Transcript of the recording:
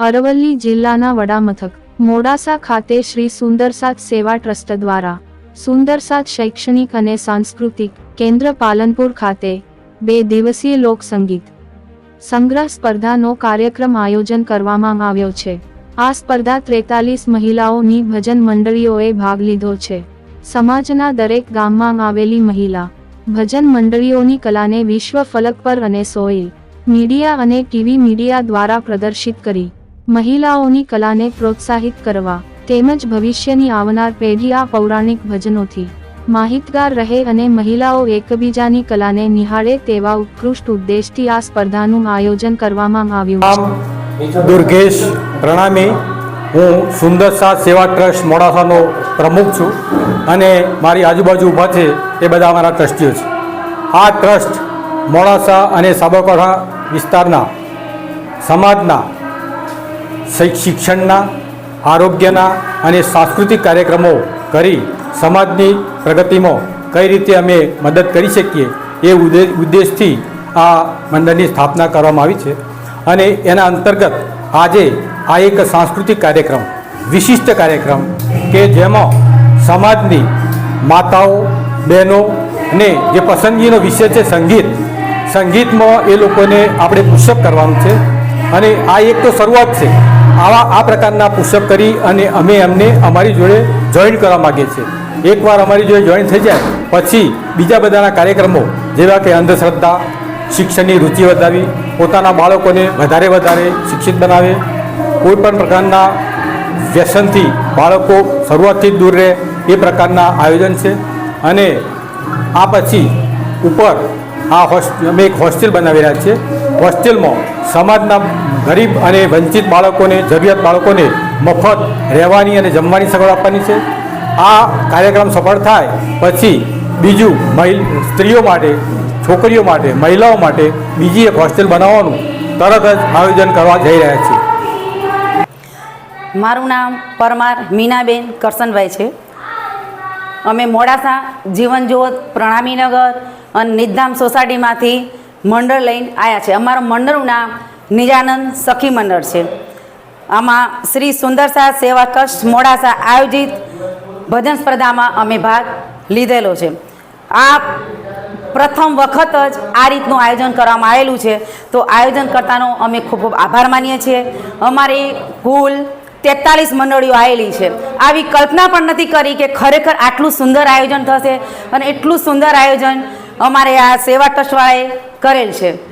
અરવલ્લી જિલ્લાના વડામથક, મોડાસા ખાતે શ્રી સુંદરસાદ સેવા ટ્રસ્ટ દ્વારા, સુંદરસાદ શૈક્ષણિક અને સાંસ્કૃતિક કેન્દ્ર પાલનપુર ખાતે, બે દિવસીય લોક સંગીત સંગ્રહ સ્પર્ધાનો કાર્યક્રમ આયોજન કરવામાં આવ્યો છે. આ સ્પર્ધા ત્રેતાલીસ મહિલાઓની ભજન મંડળીઓએ ભાગ લીધો છે. સમાજના દરેક ગામમાં આવેલી મહિલા, ભજન મંડળીઓની કલાને વિશ્વ ફલક પર અને સોઇલ મીડિયા અને ટીવી મીડિયા દ્વારા પ્રદર્શિત કરી. મહિલાઓની કલાને પ્રોત્સાહિત કરવા, તેમજ ભવિષ્યની આવનાર પેઢી આ પૌરાણિક ભજનોથી માહિતગાર રહે અને મહિલાઓ એકબીજાની કલાને નિહાળે તેવા ઉત્કૃષ્ટ ઉદ્દેશથી આ સ્પર્ધાનું આયોજન કરવામાં આવ્યું. છે દુર્ગેશ પ્રણામી હું સુંદર સાથ સેવા ટ્રસ્ટ મોડાસાનો પ્રમુખ છું અને મારી આજુબાજુ ઊભા છે એ બધા અમારા ટ્રસ્ટીઓ છે. આ ટ્રસ્ટ મોડાસા અને સાબરકાંઠા વિસ્તારના, સમાજના શિક્ષણના, આરોગ્યના અને સાંસ્કૃતિક કાર્યક્રમો કરી સમાજની પ્રગતિમાં કઈ રીતે અમે મદદ કરી શકીએ એ ઉદ્દે- ઉદ્દેશથી આ મંડળની સ્થાપના કરવામાં આવી છે. અને એના અંતર્ગત આજે આ એક સાંસ્કૃતિક કાર્યક્રમ, વિશિષ્ટ કાર્યક્રમ કે જેમાં સમાજની માતાઓ, બહેનો ને જે પસંદગીનો વિષય છે સંગીત, સંગીતમાં એ લોકોને આપણે પુષ્પ કરવાનું છે. અને આ એક તો શરૂઆત છે. આવા આ પ્રકારના પુષઅપ કરી અને અમે એમને અમારી જોડે જોઈન કરવા માગીએ છીએ. એકવાર અમારી જોડે જોઈન થઈ જાય, પછી બીજા બધાના કાર્યક્રમો, જેવા કે અંધશ્રદ્ધા, શિક્ષણની રુચિ વધારવી, પોતાના બાળકોને વધારે વધારે શિક્ષિત બનાવે, કોઈ પણ પ્રકારના વ્યસનથી બાળકો શરૂઆતથી દૂર રહે, એ પ્રકારના આયોજન છે. અને આ પછી ઉપર આ હોસ્ટ, અમે એક હોસ્ટેલ બનાવી રહ્યા છીએ. હોસ્ટેલમાં સમાજના ગરીબ અને વંચિત બાળકોને, જરૂરિયાત બાળકોને મફત રહેવાની અને જમવાની સગવડ આપવાની છે. આ કાર્યક્રમ સફળ થાય પછી બીજું મહિલ, સ્ત્રીઓ માટે, છોકરીઓ માટે, મહિલાઓ માટે બીજી એક હોસ્ટેલ બનાવવાનું તરત જ આયોજન કરવા જઈ રહ્યા છીએ. મારું નામ પરમાર મીનાબેન કરસનભાઈ છે. અમે મોડાસા જીવનજ્યોત પ્રણામીનગર અને નિધામ સોસાયટીમાંથી મંડળ લઈને આવ્યા છે અમારું મંડળનું નામ નિજાનંદ સખી મંડળ છે. આમાં શ્રી સુંદરસા સેવા ટ્રસ્ટ મોડાસા આયોજિત ભજન સ્પર્ધામાં અમે ભાગ લીધેલો છે. આ પ્રથમ વખત જ આ રીતનું આયોજન કરવામાં આવેલું છે. તો આયોજન કરતાનો અમે ખૂબ ખૂબ આભાર માનીએ છીએ. અમારી કુલ તેતાલીસ મંડળીઓ આવેલી છે. આવી કલ્પના પણ નથી કરી કે ખરેખર આટલું સુંદર આયોજન થશે અને એટલું સુંદર આયોજન અમારે આ સેવા ટ્રસ્ટવાળાએ કરેલ છે.